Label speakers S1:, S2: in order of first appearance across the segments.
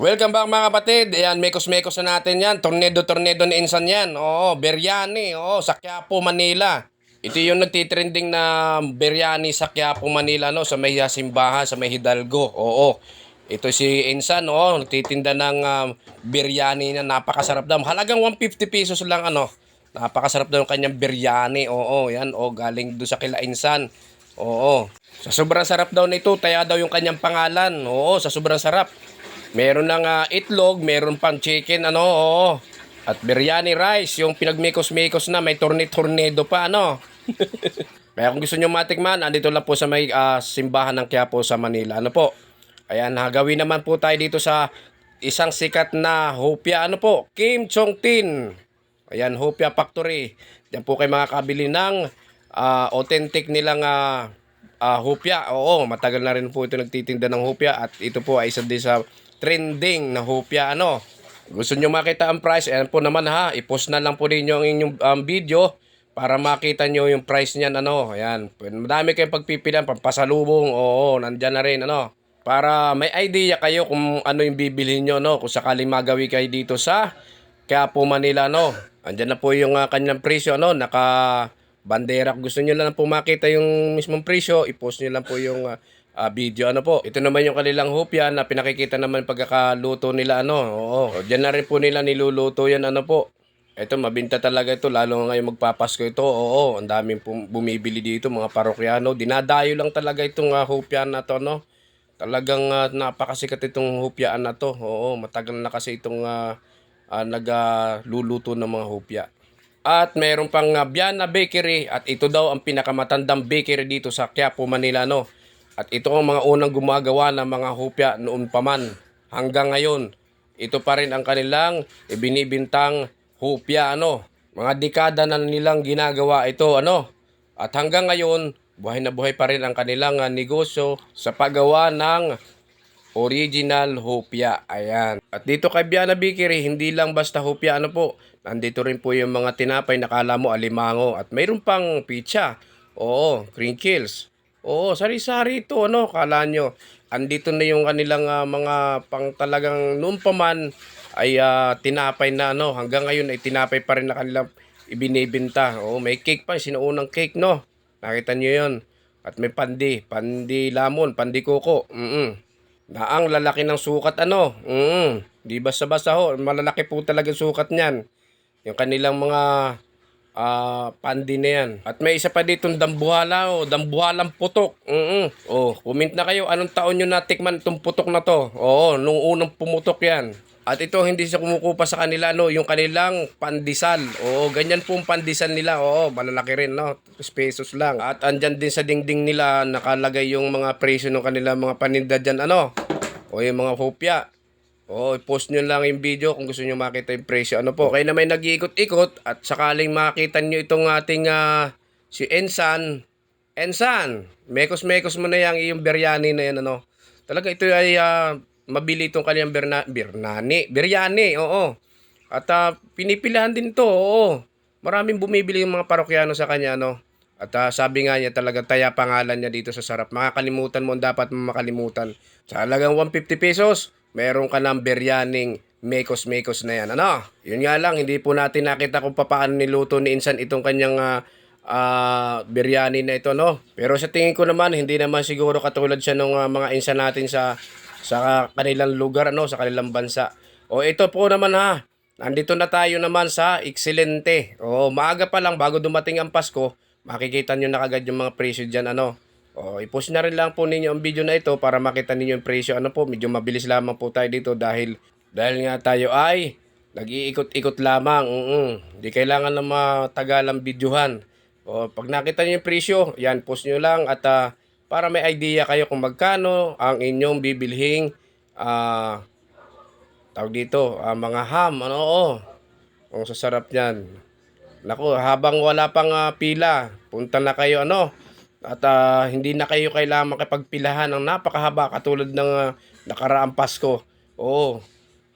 S1: Welcome back mga kapatid. Ayan, mekos-mekos na natin yan. Tornado-tornado na insan yan. Oo, biryani. Oo, sa Quiapo, Manila. Ito yung nagtitrending na biryani sa Quiapo, Manila, no? Sa may ah, simbahan, sa may Hidalgo. Oo. Ito si Insan, no? Nagtitinda ng ah, biryani na napakasarap daw. Halagang 150 pesos lang, ano? Napakasarap daw yung kanyang biryani. Oo, yan. O, galing doon sa kila Insan. Oo. Sa sobrang sarap daw nito, taya daw yung kanyang pangalan. Oo, sa sobrang sarap. Meron ng ah, itlog, meron pang chicken, ano, oo. At biryani rice, yung pinagmikos-mikos na, may torne-tornado pa, ano. Kaya kung gusto nyo matikman, andito lang po sa may ah, simbahan ng Quiapo sa Manila. Ano po? Ayan, hagawin naman po tayo dito sa isang sikat na hopya. Ano po? Kim Chong Tin. Ayan, Hopia Factory. Diyan po kayo makakabili ng ah, authentic nilang ah, ah, hopya. Oo, matagal na rin po ito nagtitinda ng hopya at ito po ay isa din sa trending na hopya. Ano? Gusto nyo makita ang price? Ayan po naman ha, i-post na lang po ninyo ang inyong um, video para makita nyo yung price niyan. Ano? Ayan, madami kayong pagpipilian, pampasalubong. Oo, nandyan na rin. Ano? Para may idea kayo kung ano yung bibili nyo, no? Kung sakaling magawi kayo dito sa Quiapo, Manila, no? Andyan na po yung ah, kanyang presyo, no? Naka bandera. Gusto nyo lang po makita yung mismong presyo, i-post nyo lang po yung ah, ah, video, ano po. Ito naman yung kanilang hopya na pinakikita naman pagkakaluto nila, ano? Oo, dyan na rin po nila niluluto yan, ano po. Ito, mabinta talaga ito, lalo ngayon magpapasko ito. Oo, ang daming bumibili dito, mga parokyano. Dinadayo lang talaga itong uh, hopya na to, no? Talagang ah, napakasikat itong hopyaan na to. Oo, matagal na kasi itong ah, ah, nagluluto ng mga hopya. At meron pang uh, Biana Bakery at ito daw ang pinakamatandang bakery dito sa Quiapo, Manila, no? At ito ang mga unang gumagawa ng mga hopya noon pa man. Hanggang ngayon, ito pa rin ang kanilang ibinibintang hopya, ano? Mga dekada na nilang ginagawa ito, ano? At hanggang ngayon, buhay na buhay pa rin ang kanilang ah, negosyo sa paggawa ng original hopya. Ayan. At dito kay Biana Bakery, hindi lang basta hopya, ano po. Nandito rin po yung mga tinapay na kala mo alimango. At mayroon pang pizza. Oo, crinkles. Oo, sari-sari ito, ano, kala nyo. Andito na yung kanilang ah, mga pang talagang noon pa man ay ah, tinapay na, ano, hanggang ngayon ay tinapay pa rin na kanilang ibinibinta. Oo, may cake pa, sinuunang cake, no. Nakita nyo yun. At may pandi, pandi lamon, pandi. Mm na ang lalaki ng sukat ano. Mm, di basta-basta ho, malalaki po talaga sukat niyan. Yung kanilang mga ah pandi na yan. At may isa pa ditong dambuhala o dambuhalang putok. Mm Oh, comment na kayo anong taon nyo natikman itong putok na to. Oo, nung unang pumutok yan. At ito hindi siya kumukupa sa kanila no, yung kanilang pandesal. Oo, ganyan po ang nila. Oo, malalaki rin no, 2 pesos lang. At andyan din sa dingding nila nakalagay yung mga presyo ng kanilang mga paninda dyan ano. O yung mga hopya. Oo, i-post nyo lang yung video kung gusto nyo makita yung presyo. Ano po, kayo na may nag-iikot-ikot at sakaling makita nyo itong ating ah, si Ensan. Ensan, mekos-mekos mo na yung iyong biryani na yan ano. Talaga ito ay ah, mabili itong kanyang birna, birnani. Biryani, oo. At ah, pinipilahan din to, oo. Maraming bumibili yung mga parokyano sa kanya, no. At ah, sabi nga niya talaga taya pangalan niya dito sa sarap. Makakalimutan mo dapat makalimutan. Sa halagang 150 pesos, meron ka ng biryaning mekos-mekos na yan. Ano? Yun nga lang, hindi po natin nakita kung paano niluto ni Insan itong kanyang ah, ah, biryani na ito, no? Pero sa tingin ko naman, hindi naman siguro katulad siya ng mga Insan natin sa sa kanilang lugar, ano, sa kanilang bansa. O ito po naman ha, nandito na tayo naman sa Excelente. O maaga pa lang, bago dumating ang Pasko, makikita nyo na kagad yung mga presyo dyan, ano. O, i-post na rin lang po ninyo ang video na ito para makita ninyo yung presyo. Ano po, medyo mabilis lamang po tayo dito dahil dahil nga tayo ay nag-iikot-ikot lamang. Mm Di kailangan na matagalang videohan. O, pag nakita niyo yung presyo, yan, post nyo lang at ah, para may idea kayo kung magkano ang inyong bibilhing ah tawag dito, ah, mga ham, ano, oo. Ang sasarap niyan. Naku, habang wala pang ah, pila, punta na kayo, ano, at ah, hindi na kayo kailangan makipagpilahan ng napakahaba katulad ng ah, nakaraang Pasko. Oo.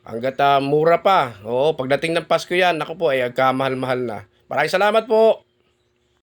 S1: Hanggat ah, mura pa. Oo, pagdating ng Pasko yan, naku po, ay agkamahal-mahal na. Maraming salamat po.